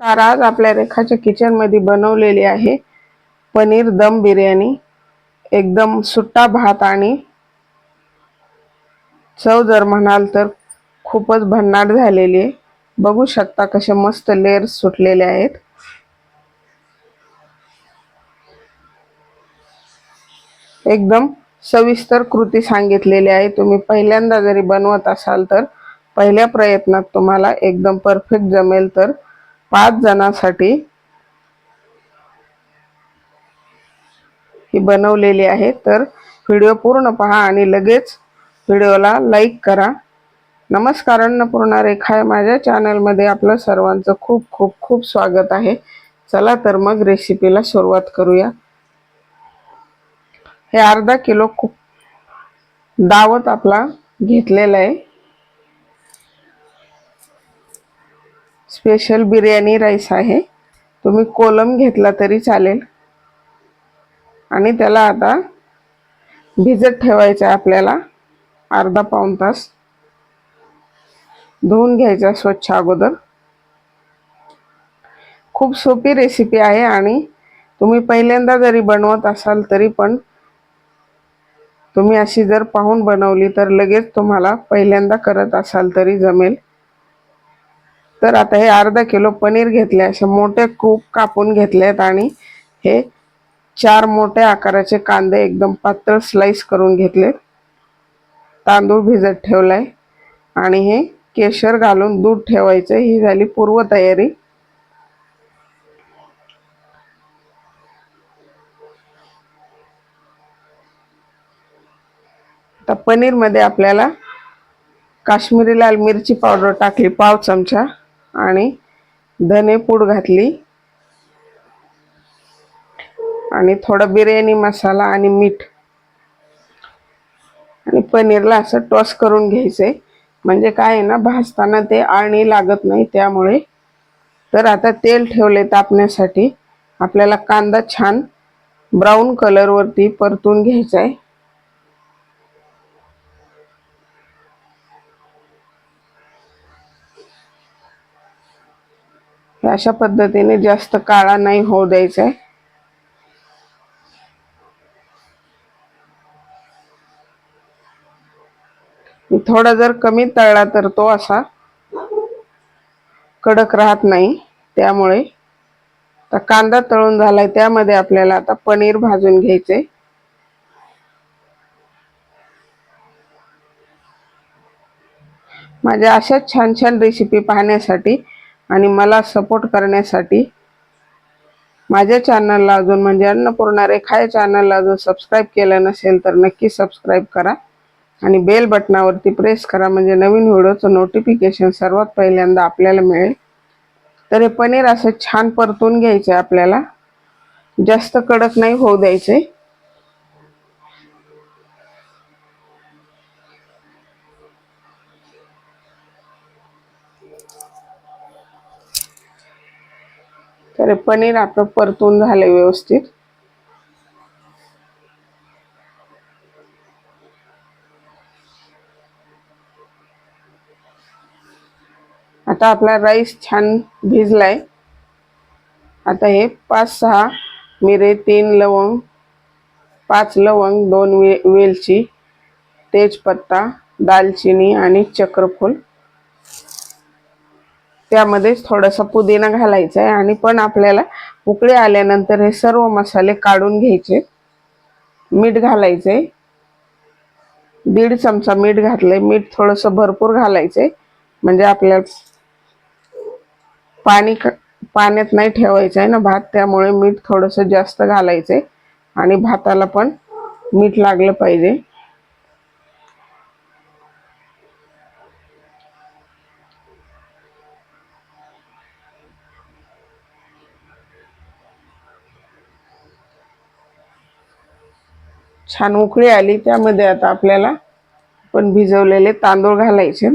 तर आज आपल्या रेखाच्या किचनमध्ये बनवलेली आहे पनीर दम बिर्याणी. एकदम सुट्टा भात आणि चव जर म्हणाल तर खूपच भन्नाट झालेली आहे. बघू शकता कसे मस्त लेअर्स सुटलेले आहेत. एकदम सविस्तर कृती सांगितलेली आहे. तुम्ही पहिल्यांदा जरी बनवत असाल तर पहिल्या प्रयत्नात तुम्हाला एकदम परफेक्ट जमेल तर पाच जणांसाठी ही बनवलेली आहे. तर व्हिडिओ पूर्ण पहा आणि लगेच व्हिडिओला लाईक करा. नमस्कार अन्नपूर्णा रेखा आहे. माझ्या चॅनलमध्ये आपलं सर्वांचं खूप खूप खूप स्वागत आहे. चला तर मग रेसिपीला सुरुवात करूया. हे अर्धा किलो खूप दावत आपला घेतलेला आहे. स्पेशल बिर्याणी राईस आहे. तुम्ही कोलम घेतला तरी चालेल. आणि त्याला आता भिजत ठेवायचं आहे आपल्याला. अर्धा पाऊण तास. धुवून घ्यायचा स्वच्छ अगोदर. खूप सोपी रेसिपी आहे आणि तुम्ही पहिल्यांदा जरी बनवत असाल तरी पण तुम्ही अशी जर पाहून बनवली तर लगेच तुम्हाला पहिल्यांदा करत असाल तरी जमेल. तर आता हे अर्धा किलो पनीर घेतले असे मोठे कूप कापून घेतलेत आणि हे चार मोठ्या आकाराचे कांदे एकदम पातळ स्लाइस करून घेतलेत. तांदूळ भिजत ठेवलाय आणि हे केशर घालून दूध ठेवायचं ही झाली पूर्वतयारी आता पनीरमध्ये आपल्याला काश्मीरी लाल मिरची पावडर टाकली पाव चमचा. आणि धने पूड घातली. आणि थोडा बिर्याणी मसाला आणि मीठ. आणि पनीरला असं टॉस करून घ्यायचंय म्हणजे काय आहे ना भाजताना ते आळणी लागत नाही त्यामुळे. तर आता तेल ठेवले तापण्यासाठी आपल्याला कांदा छान ब्राऊन कलरवरती परतून घ्यायचा आहे. अशा पद्धतीने जास्त काळा नाही होऊ द्यायचा आहे थोडा जर कमी तळला तर तो असा कडक राहत नाही. त्यामुळे आता कांदा तळून झालाय त्यामध्ये आपल्याला आता पनीर भाजून घ्यायचे माझ्या अशाच छान छान रेसिपी पाहण्यासाठी आणि मला सपोर्ट करण्यासाठी माझ्या चॅनलला अजून म्हणजे अन्नपूर्णा रेखा या चॅनलला अजून सबस्क्राईब केलं नसेल तर नक्की सबस्क्राईब करा. आणि बेल बटनावरती प्रेस करा म्हणजे नवीन व्हिडिओचं नोटिफिकेशन सर्वात पहिल्यांदा आपल्याला मिळेल. तर हे पनीर असं छान परतून घ्यायचं आहे आपल्याला. जास्त कडक नाही होऊ द्यायचे तर पनीर आपलं परतून झालं व्यवस्थित. आता आपला राईस छान भिजलाय. आता हे पाच सहा मिरे तीन लवंग पाच लवंग दोन वे वेलची तेजपत्ता दालचिनी आणि चक्रफूल त्यामध्येच थोडासा पुदिना घालायचा आहे आणि पण आपल्याला उकळे आल्यानंतर हे सर्व मसाले काढून घ्यायचे. मीठ घालायचे दीड चमचा मीठ घातलंय. मीठ थोडंसं भरपूर घालायचे म्हणजे आपल्याला पाणी पाण्यात नाही ठेवायचं आहे ना भात त्यामुळे मीठ थोडंसं जास्त घालायचे आणि भाताला पण मीठ लागलं पाहिजे. छान उकळी आली त्यामध्ये आता आपल्याला पण भिजवलेले तांदूळ घालायचे.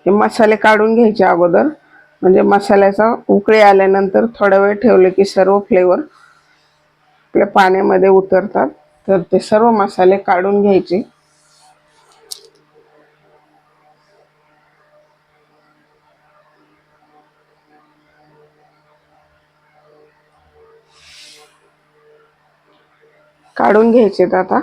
हे मसाले काढून घ्यायचे अगोदर. म्हणजे मसाल्याचा उकळी आल्यानंतर थोडा वेळ ठेवले की सर्व फ्लेवर आपल्या पाण्यामध्ये उतरतात. तर ते सर्व मसाले काढून घ्यायचे. काढून घ्यायचे आता.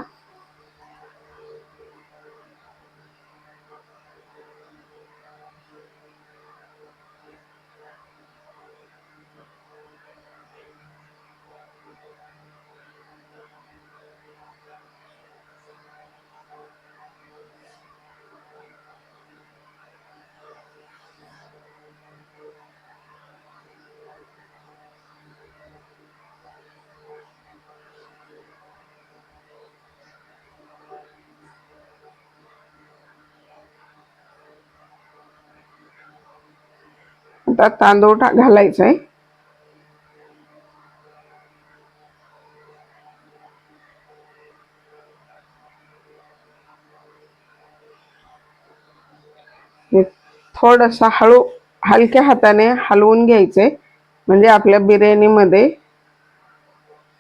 आता तांदूळ घालायचा आहे थोडंसं हळू हलक्या हाताने हलवून घ्यायचे. म्हणजे आपल्या बिर्याणीमध्ये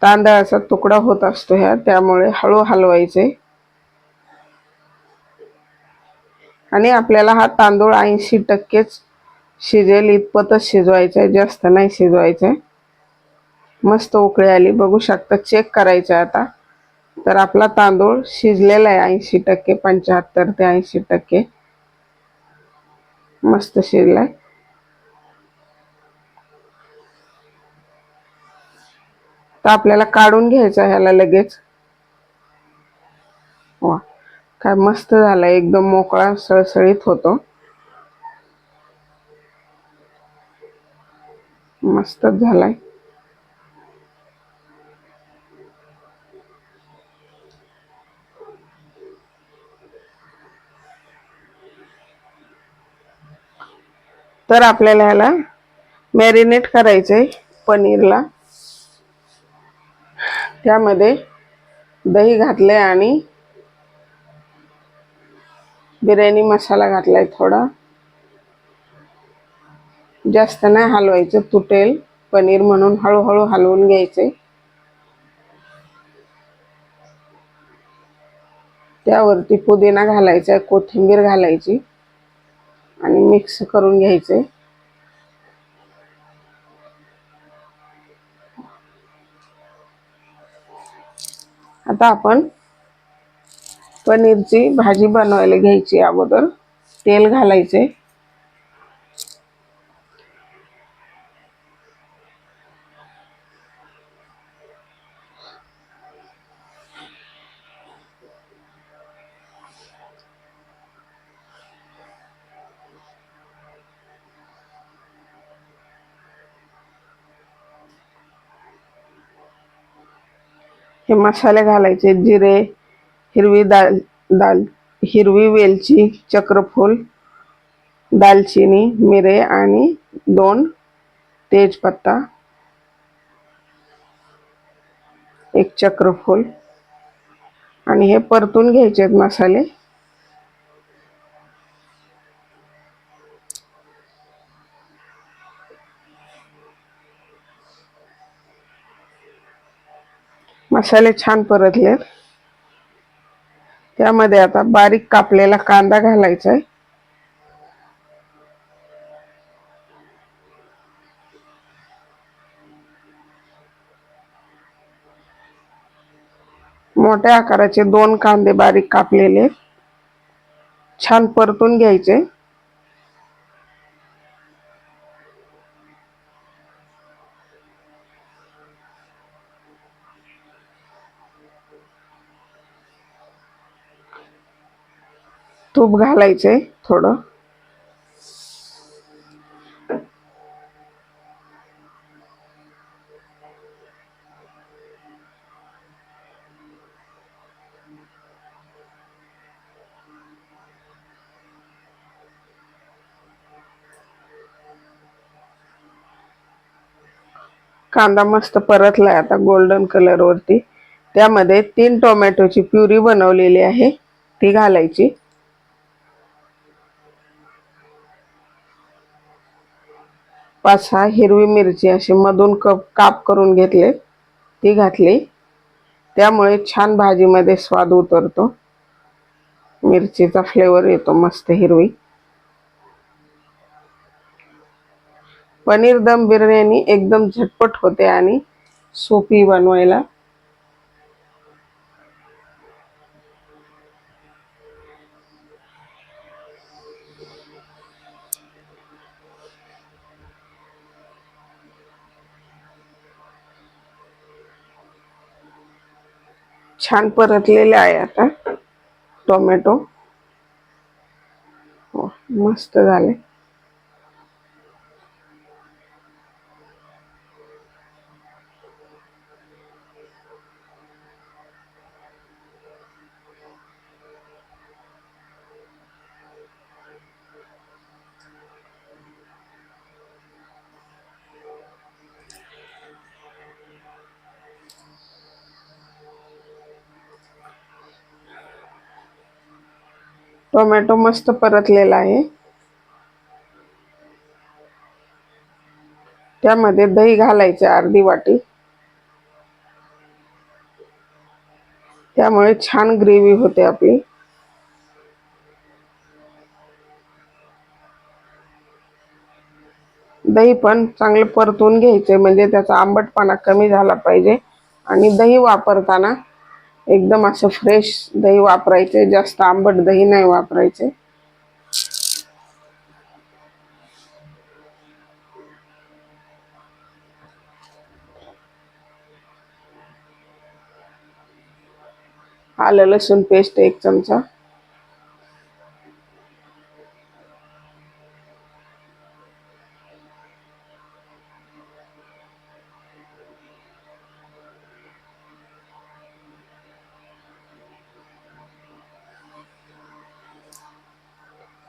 तांदळाचा तुकडा होत असतो ह्या त्यामुळे हळू हलवायचे. आणि आपल्याला हा तांदूळ ऐंशी टक्केच शिजेल इतपतच शिजवायचं आहे जास्त नाही शिजवायचं आहे मस्त उकळी आली बघू शकता चेक करायचं आहे आता. तर आपला तांदूळ शिजलेला आहे ऐंशी टक्के पंच्याहत्तर ते ऐंशी टक्के. मस्त शिजलाय. तर आपल्याला काढून घ्यायचं आहे ह्याला लगेच. वा काय मस्त झालं एकदम मोकळा सळसळीत होतो. मस्तच झालाय. तर आपल्याला ह्याला मॅरिनेट करायचंय पनीरला. त्यामध्ये दही घातले आणि बिर्याणी मसाला घातलाय थोडा. जास्त नाही हलवायचं तुटेल. पनीर म्हणून हळूहळू हलवून घ्यायचे. त्यावरती पुदिना घालायचा कोथिंबीर घालायची आणि मिक्स करून घ्यायचे. आता आपण पनीरची भाजी बनवायला घ्यायची अगोदर. तेल घालायचे. हे मसाले घालायचे जिरे हिरवी दाल दाल हिरवी वेलची चक्रफूल दालचिनी मिरे आणि दोन तेजपत्ता एक चक्रफूल. आणि हे परतून घ्यायचे आहेत मसाले. मसाले छान परतलेत त्यामध्ये आता बारीक कापलेला कांदा घालायचा आहे. मोठ्या आकाराचे दोन कांदे बारीक कापलेले. छान परतून घ्यायचे. तूप घालायचे थोडं. कांदा मस्त परतलाय आता गोल्डन कलर वरती त्यामध्ये तीन टोमॅटोची प्युरी बनवलेली आहे. ती घालायची. पाच सहा हिरवी मिरची अशी मधून कप काप करून घेतले. ती घातली. त्यामुळे छान भाजीमध्ये स्वाद उतरतो. मिरचीचा फ्लेवर येतो मस्त हिरवी. पनीर दम बिर्याणी एकदम झटपट होते आणि सोपी बनवायला. छान परतलेले आहे आता. टोमॅटो. हो मस्त झाले. टोमॅटो मस्त परतलेला आहे. त्यामध्ये दही घालायचे अर्धी वाटी. त्यामुळे छान ग्रेव्ही होते आपली. दही पण चांगलं परतून घ्यायचे म्हणजे त्याचा आंबटपणा कमी झाला पाहिजे. आणि दही वापरताना एकदम असं फ्रेश दही वापरायचे जास्त आंबट दही नाही वापरायचे. आलं लसूण पेस्ट एक चमचा.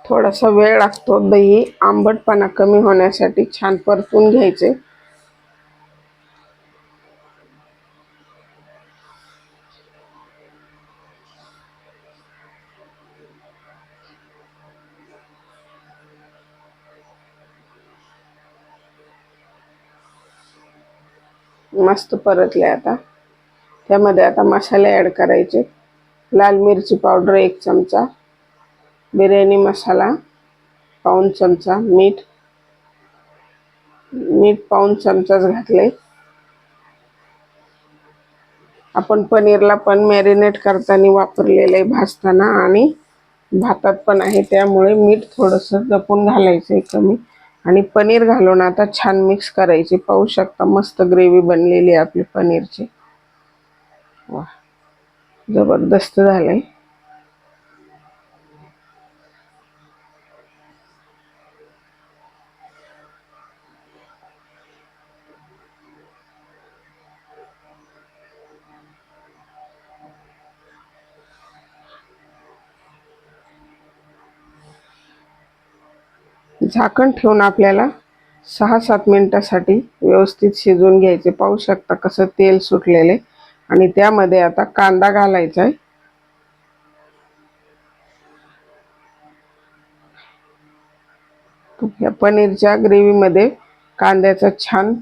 थोडासा वेळ लागतो. दही आंबटपणा कमी होण्यासाठी छान परतून घ्यायचे. मस्त परतले आता. त्यामध्ये आता मसाले ॲड करायचे. लाल मिरची पावडर एक चमचा. बिर्याणी मसाला पाऊन चमचा मीठ मीठ पाऊन चमचाच घातले. आपण पनीरला पण मॅरिनेट करताना वापरलेलं आहे भाजताना आणि भातात पण आहे त्यामुळे मीठ थोडंसं जपून घालायचं आहे कमी. आणि पनीर घालून आता छान मिक्स करायची. पाहू शकता मस्त ग्रेव्ही बनलेली आहे आपली पनीरची. वा जबरदस्त झालं आहे झाकण ठेवून आपल्याला सहा सात मिनिटासाठी व्यवस्थित शिजवून घ्यायचे. पाहू शकता कसं तेल सुटलेले. आणि त्यामध्ये आता कांदा घालायचा आहे. या पनीरच्या ग्रेव्हीमध्ये कांद्याचा छान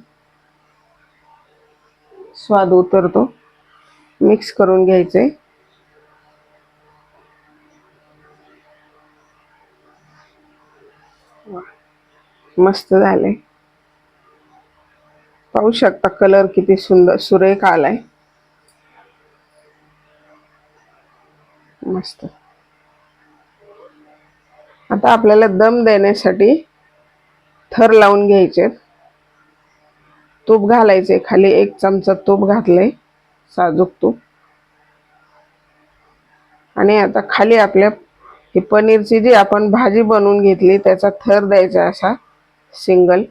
स्वाद उतरतो. मिक्स करून घ्यायचे. मस्त झाले पाहू शकता कलर किती सुंदर सुरेख आलाय. मस्त. आता आपल्याला दम देण्यासाठी थर लावून घ्यायचे. तूप घालायचे खाली एक चमचा तूप घातले साजूक तूप. आणि आता खाली आपल्या ही पनीरची जी आपण भाजी बनवून घेतली त्याचा थर द्यायचा असा. सिंगल.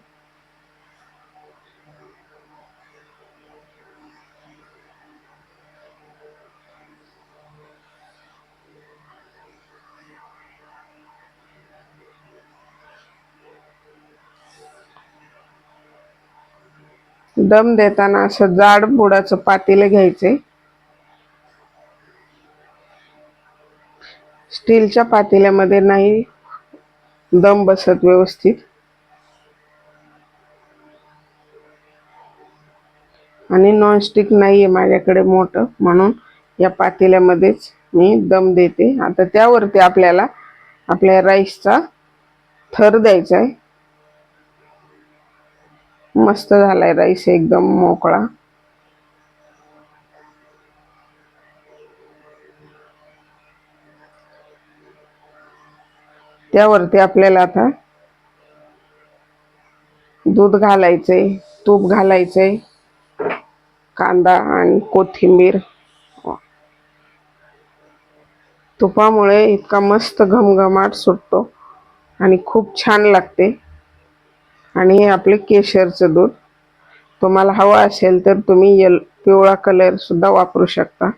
दम देताना असं जाड बुडाचं पातेलं घ्यायचे. स्टीलच्या पातेल्यामध्ये नाही दम बसत व्यवस्थित. आणि नॉनस्टिक नाही आहे माझ्याकडे मोठं. म्हणून या पातेल्यामध्येच मी दम देते. आता त्यावरती आपल्याला आपल्या राईसचा थर द्यायचा आहे मस्त झालाय राईस एकदम मोकळा. त्यावरती आपल्याला आता दूध घालायचंय तूप घालायचंय. कांदा आणि कोथिंबीर. तुपामुळे इतका मस्त घमघमाट सुटतो आणि खूप छान लागते. आणि हे आपले केशरचं दूध. तुम्हाला हवं असेल तर तुम्ही यल पिवळा कलर सुद्धा वापरू शकता.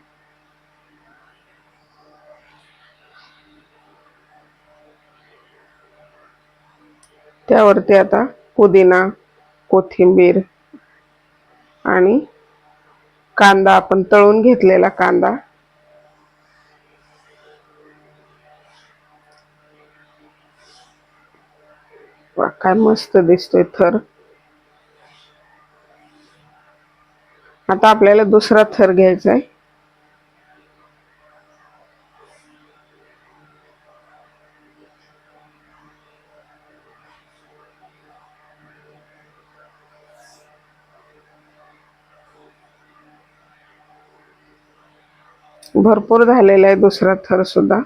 त्यावरती आता पुदिना कोथिंबीर आणि कांदा आपण तळून घेतलेला कांदा. काय मस्त दिसतोय थर. आता आपल्याला दुसरा थर घ्यायचा आहे भरपूर झालेला आहे दुसरा थर सुद्धा.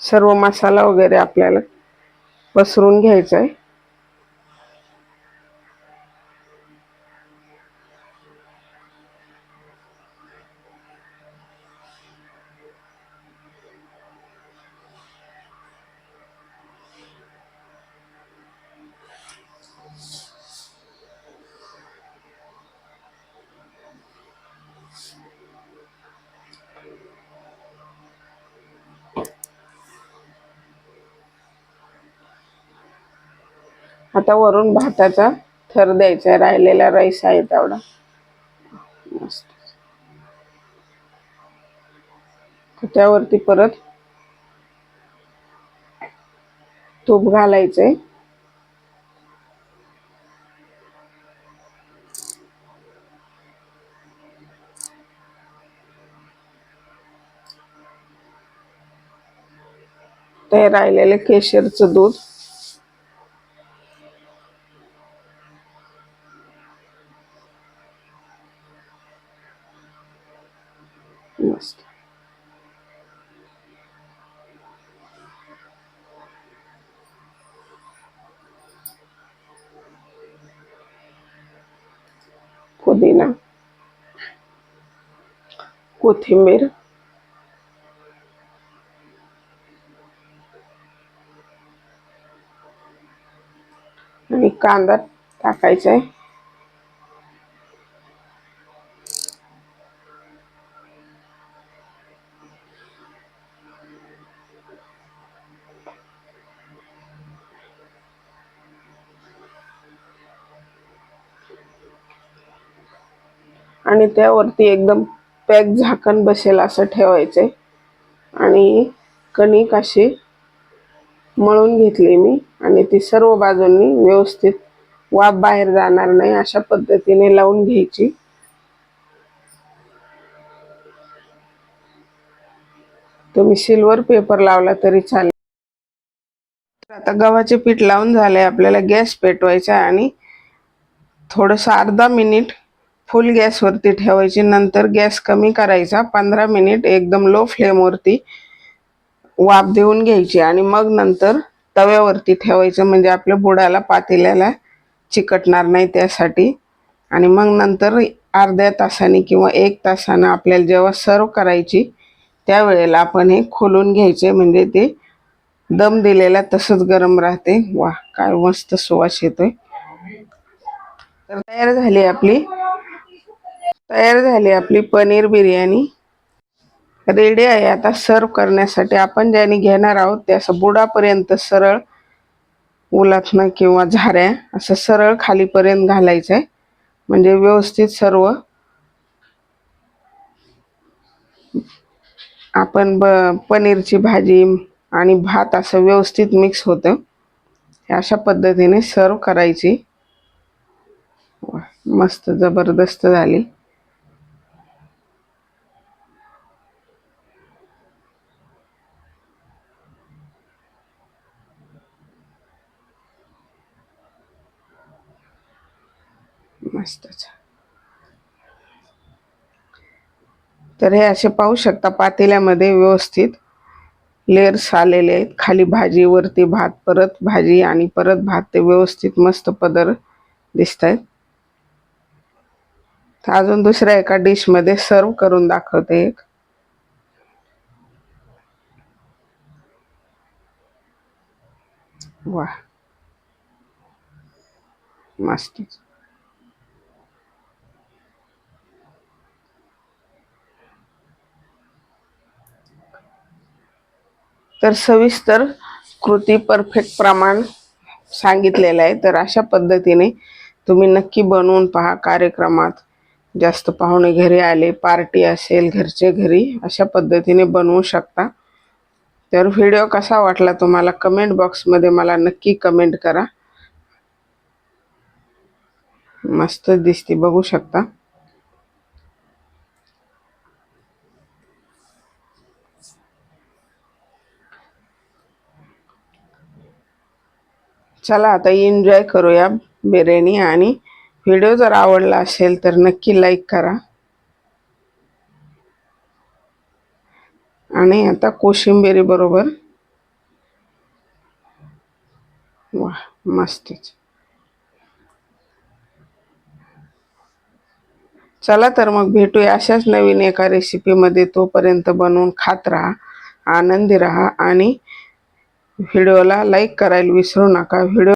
सर्व मसाला वगैरे आपल्याला पसरून घ्यायचा आहे. आता वरून भाताचा थर द्यायचा आहे राहिलेला राईस आहे तेवढा. मस्त. त्यावरती परत तूप घालायचंय. ते राहिलेले केशरचं दूध मस्त पुदिना कोथिंबीर आणि कांदा टाकायचा आहे. आणि त्यावरती एकदम पॅक झाकण बसेल असं ठेवायचे आणि कणिक अशी मळून घेतली मी आणि ती सर्व बाजूंनी व्यवस्थित वाफ बाहेर जाणार नाही अशा पद्धतीने लावून घ्यायची. तुम्ही सिल्वर पेपर लावला तरी चालेल. आता गव्हाचे पीठ लावून झाले आपल्याला गॅस पेटवायचा आणि थोडंसं अर्धा मिनिट फुल गॅसवरती ठेवायची. नंतर गॅस कमी करायचा. पंधरा मिनिट एकदम लो फ्लेमवरती वाफ देऊन घ्यायची आणि मग नंतर तव्यावरती ठेवायचं. म्हणजे आपल्या बुडाला पातेल्याला चिकटणार नाही त्यासाठी. आणि मग नंतर अर्ध्या तासाने किंवा एक तासानं आपल्याला जेव्हा सर्व करायची त्यावेळेला आपण हे खोलून घ्यायचे. म्हणजे ते दम दिलेला तसंच गरम राहते. वा काय मस्त सुवास येतोय. तर तयार झाली आपली तयार झाली आपली पनीर बिर्याणी. रेडी आहे आता सर्व करण्यासाठी. आपण ज्याने घेणार आहोत ते असं बुडापर्यंत सरळ उलाथनं किंवा झाऱ्या असं सरळ खालीपर्यंत घालायचं आहे म्हणजे व्यवस्थित सर्व आपण ब पनीरची भाजी आणि भात असं व्यवस्थित मिक्स होतं. अशा पद्धतीने सर्व करायची. मस्त जबरदस्त झाली. मस्तच. तर हे असे पाहू शकता पातेल्यामध्ये व्यवस्थित लेअर्स आलेले आहेत. खाली भाजी वरती भात परत भाजी आणि परत भात. ते व्यवस्थित मस्त पदर दिसत आहेत. अजून दुसऱ्या एका डिशमध्ये सर्व करून दाखवते एक. वा मस्त तर सविस्तर कृती परफेक्ट प्रमाण सांगितलेलं आहे. तर अशा पद्धतीने तुम्ही नक्की बनवून पहा कार्यक्रमात. जास्त पाहुणे घरी आले पार्टी असेल घरचे घरी अशा पद्धतीने बनवू शकता. तर व्हिडिओ कसा वाटला तुम्हाला कमेंट बॉक्समध्ये मला नक्की कमेंट करा. मस्त दिसते बघू शकता. चला आता एन्जॉय करूया बिर्याणी आणि व्हिडिओ जर आवडला असेल तर नक्की लाईक करा. आणि आता कोशिंबिरी बरोबर. वा मस्तच. चला तर मग भेटूया अशाच नवीन एका रेसिपीमध्ये तोपर्यंत बनवून खात राहा आनंदी राहा आणि व्हिडिओला लाईक करायला विसरू नका. व्हिडिओ